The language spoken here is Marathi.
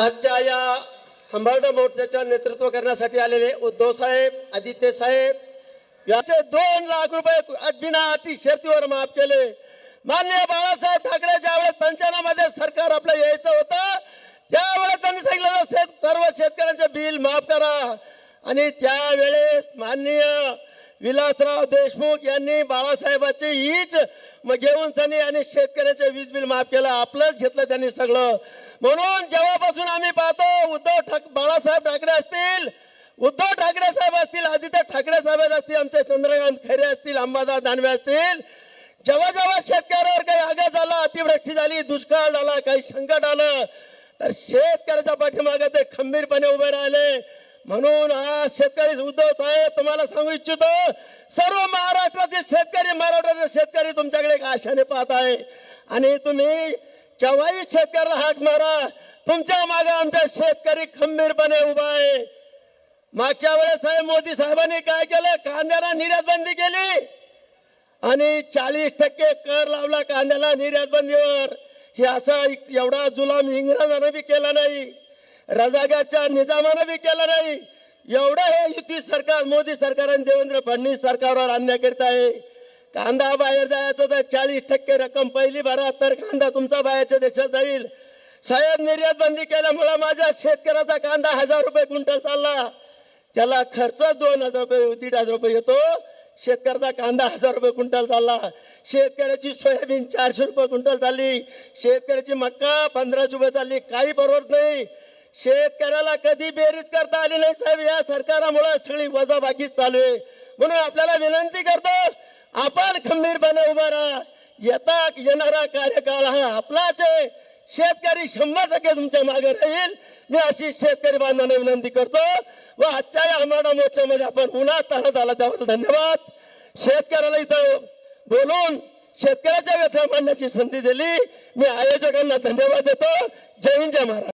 आजच्या या हंबर्ड मोर्चाच्या नेतृत्व करण्यासाठी आलेले उद्धव साहेब आदित्य साहेब याचे दोन लाख रुपये बिना अति शर्तीवर माफ केले. मान्य बाळासाहेब ठाकरे ज्यावेळेस पंचनामध्ये सरकार आपलं यायचं होतं त्यावेळेस त्यांनी सांगितलं शेत- सर्व शेतकऱ्यांचे बिल माफ करा. आणि त्यावेळेस माननीय विलासराव देशमुख यांनी बाळासाहेबांची हीच मग घेऊन त्यांनी आणि शेतकऱ्याचे वीज बिल माफ केलं आपलंच घेतलं त्यांनी सगळं. म्हणून जेव्हापासून आम्ही पाहतो उद्धव ठाक बाळासाहेब ठाकरे असतील उद्धव ठाकरे साहेब असतील आदित्य ठाकरे साहेब असतील आमचे चंद्रकांत खैरे असतील अंबादास दानवे असतील जेव्हा जेव्हा शेतकऱ्यावर काही आघात झाला अतिवृष्टी झाली दुष्काळ झाला काही संकट आलं तर शेतकऱ्याच्या पाठीमागे ते खंबीरपणे उभे राहिले. म्हणून आज शेतकरी उद्धव साहेब तुम्हाला सांगू इच्छितो सर्व महाराष्ट्रातील शेतकरी मराठवाड्यातील शेतकरी तुमच्याकडे एक आशाने पाहत आहे. आणि तुम्ही केव्हाही शेतकऱ्याला हाक मारा तुमच्या मागे आमचा शेतकरी खंबीरपणे उभा आहे. मागच्या वेळेस साहेब मोदी साहेबांनी काय केलं? कांद्याला निर्यात बंदी केली. आणि चाळीस टक्के कर लावला कांद्याला निर्यात बंदीवर हे असा एवढा जुलाम इंग्रजांना बी केला नाही. रजागाच्या निजामानं बी केला नाही. एवढं हे युती सरकार मोदी सरकार आणि देवेंद्र फडणवीस सरकारवर अन्याय आहे. कांदा बाहेर जायचं तर चाळीस टक्के रक्कम पहिली भरा तर कांदा तुमचा बाहेरच्या देशात जाईल. साहेब निर्यात बंदी केल्यामुळे माझ्या शेतकऱ्याचा कांदा हजार रुपये क्विंटल चालला. त्याला खर्च दोन हजार रुपये दीड हजार रुपये येतो. शेतकऱ्याचा कांदा हजार रुपये क्विंटल चालला. शेतकऱ्याची सोयाबीन चारशे रुपये क्विंटल चालली. शेतकऱ्याची मक्का पंधराशे रुपये चालली. काही परवडत नाही. शेतकऱ्याला कधी बेरीज करता आली नाही साहेब? या सरकारामुळे सगळी वजाबाकी चालू आहे. म्हणून आपल्याला विनंती करतो आपण खंबीरपणे उभा राहा. येता येणारा कार्यकाळ हा आपलाच आहे. शेतकरी शंभर टक्के तुमच्या मागे राहील. मी अशी शेतकरी बांधवांना विनंती करतो व आजच्या या आम्हाला मोर्चामध्ये आपण उन्हात ताणत आला त्याबद्दल धन्यवाद. शेतकऱ्याला इथं बोलून शेतकऱ्याच्या व्यथा मांडण्याची संधी दिली. मी आयोजकांना धन्यवाद देतो. जय हिंद जय महाराज